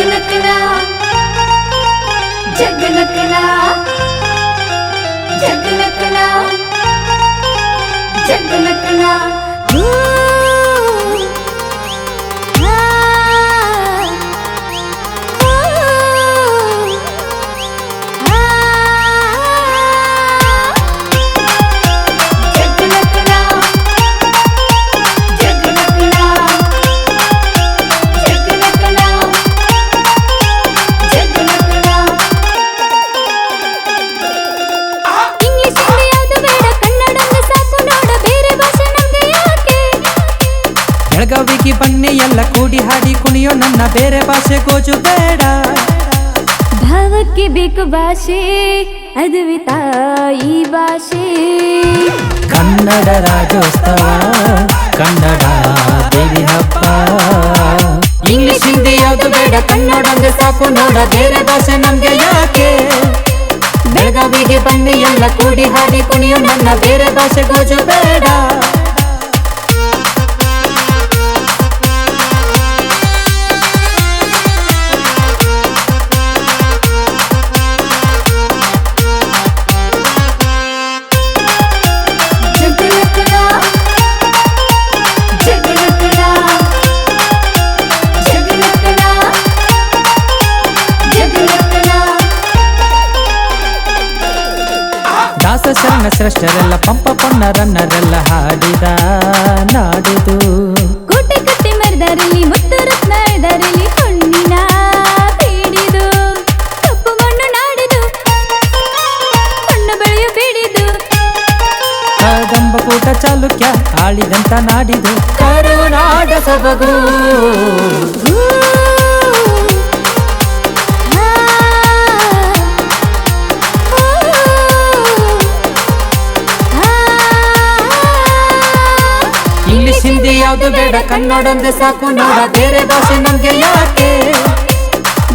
జగనకనా జగనకనా. ಬೆಳಗಾವಿಗೆ ಬನ್ನಿ ಎಲ್ಲ ಕೂಡಿ ಹಾಡಿ ಕುಣಿಯೋ ನನ್ನ ಬೇರೆ ಭಾಷೆ ಗೋಜು ಬೇಡ. ಭಾವಕ್ಕೆ ಬೇಕು ಭಾಷೆ ಅದುವೆ ತಾಯಿ ಭಾಷೆ. ಕನ್ನಡ ರಾಜ್ಯೋತ್ಸವ ಕನ್ನಡ ದೇವಿ ಹಬ್ಬ ಇಂಗ್ಲಿಷ್ ಹಿಂದಿ ಯಾವುದು ಬೇಡ ಕನ್ನಡ ಅಂದ್ರೆ ಸಾಕು ನೋಡ ಬೇರೆ ಭಾಷೆ ನಮ್ಗೆ ಯಾಕೆ? ಬೆಳಗಾವಿಗೆ ಬನ್ನಿ ಎಲ್ಲ ಕೂಡಿ ಹಾಡಿ ಕುಣಿಯೋ ನನ್ನ ಬೇರೆ ಭಾಷೆ ಗೋಜು ಬೇಡ. ದಾಸ ಸೃಷ್ಟರೆಲ್ಲ ಶ್ರೇಷ್ಠರೆಲ್ಲ ಪಂಪ ಪೊನ್ನರನ್ನರೆಲ್ಲ ಹಾಡಿದ ನಾಡಿದು. ಕೋಟೆ ಕಟ್ಟಿ ಮರದರಲ್ಲಿ ಮುತ್ತು ರತ್ನ ಇದರಲ್ಲಿ ಹೊಣ್ಣಿನ ಬೀಡಿದು ಕಪ್ಪು ಮಣ್ಣು ನಾಡಿದು ಮಣ್ಣು ಬೆಳೆಯು ಬೀಡಿದು ಕದಂಬ ಕೂಟ ಚಾಲುಕ್ಯ ಆಳಿದಂತ ನಾಡಿದು. ಕರುನಾಡ ಸೊಬಗು ಹಿಂದಿ ಯಾವ್ದು ಬೇಡ ಕನ್ನಡ ಅಂದ್ರೆ ಸಾಕು ನೋಡ ಬೇರೆ ಭಾಷೆ ನಮ್ಗೆ ಯಾಕೆ?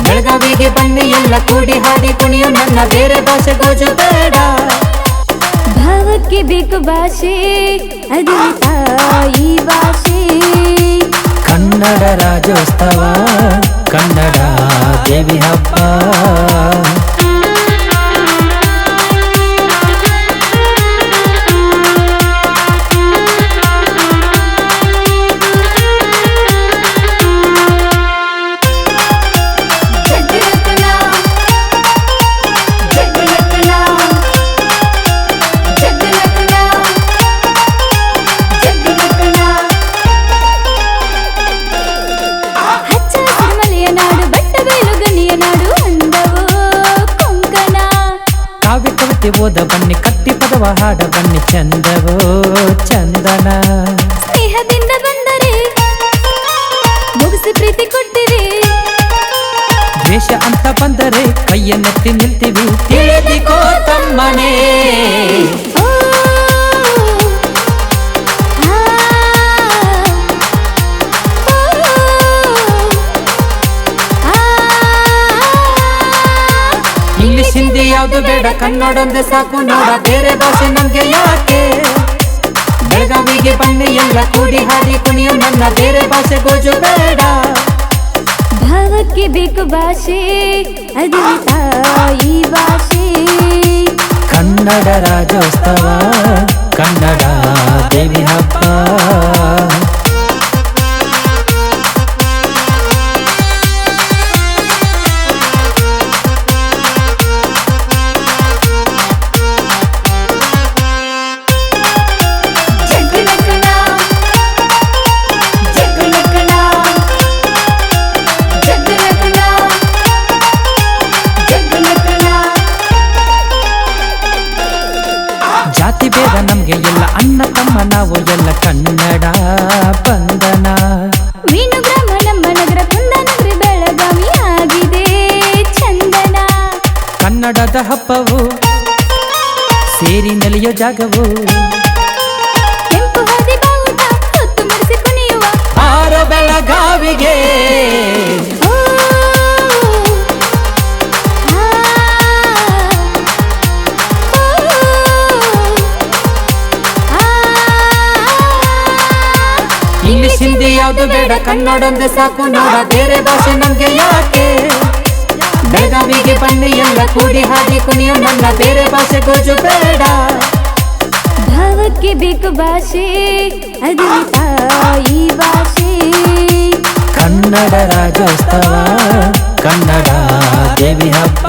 ಬೆಳಗಾವಿಗೆ ಬನ್ನಿ ಎಲ್ಲ ಕೂಡಿ ಹಾಡಿ ಕುಣಿಯು ನನ್ನ ಬೇರೆ ಭಾಷೆ ಗೋಜು ಬೇಡ. ಭಾವಕ್ಕೆ ಬೇಕು ಭಾಷೆ ಅದು ತಾಯಿ ಭಾಷೆ. ಕನ್ನಡ ರಾಜ್ಯೋತ್ಸವ ಕನ್ನಡ ದೇವಿ ಹಬ್ಬ. ಕಾವ್ಯ ಕವಿತೆ ಓದ ಬನ್ನಿ ಕಟ್ಟಿ ಪದವ ಹಾಡ ಬನ್ನಿ ಚಂದವೋ ಚಂದನ ಯಾವ್ದು ಬೇಡ ಕನ್ನಡ ಅಂದ್ರೆ ಸಾಕು ನೋಡ ಬೇರೆ ಭಾಷೆ ನಮ್ಗೆ ಯಾಕೆ? ಬೆಳಗಾವಿಗೆ ಬನ್ನಿ ಎಲ್ಲ ಕೂಡಿ ಹಾಡಿ ಕುಣಿಯು ನನ್ನ ಬೇರೆ ಭಾಷೆ ಗೋಜು ಬೇಡ. ಭಾವಕ್ಕೆ ಬೇಕು ಭಾಷೆ ಅದು ತಾಯಿ ಭಾಷೆ. ಕನ್ನಡ ರಾಜೋತ್ಸವ ಕನ್ನಡ ದೇವಿ ಕನ್ನಡ ಬಂಧನ. ಮೀನು ನಮ್ಮ ನಗರ ಕುಂದನಗರ ಬೆಳಗಾವಿ ಆಗಿದೆ ಚಂದನ. ಕನ್ನಡದ ಹಬ್ಬವು ಸೇರಿ ನೆಲೆಯೋ ಜಾಗವು. ಕೆಂಪು ಬಾವುಟ ಹೊತ್ತು ಮುಡಿಸಿ ಕುಣಿಯುವ. ಆರ ಬೆಳಗಾವಿಗೆ ಯಾವ್ದು ಬೇಡ. ಕನ್ನಡೊಂದೇ ಸಾಕು ನೋಡ. ಬೇರೆ ಭಾಷೆ ನಮ್ಗೆ ಯಾಕೆ? ಬೆಳಗಾವಿಗೆ ಬನ್ನಿ ಎಲ್ಲ ಕೂಡಿ ಹಾಗೆ ಕುಣಿಯೋ ನನ್ನ ಬೇರೆ ಭಾಷೆ ಗೋಜು ಬೇಡ. ಭಾವಕ್ಕೆ ಬೇಕು ಭಾಷೆ ಅದು ತಾಯಿ ಭಾಷೆ. ಕನ್ನಡ ರಾಜ್ಯೋತ್ಸವ ಕನ್ನಡ ದೇವಿ ಹಬ್ಬ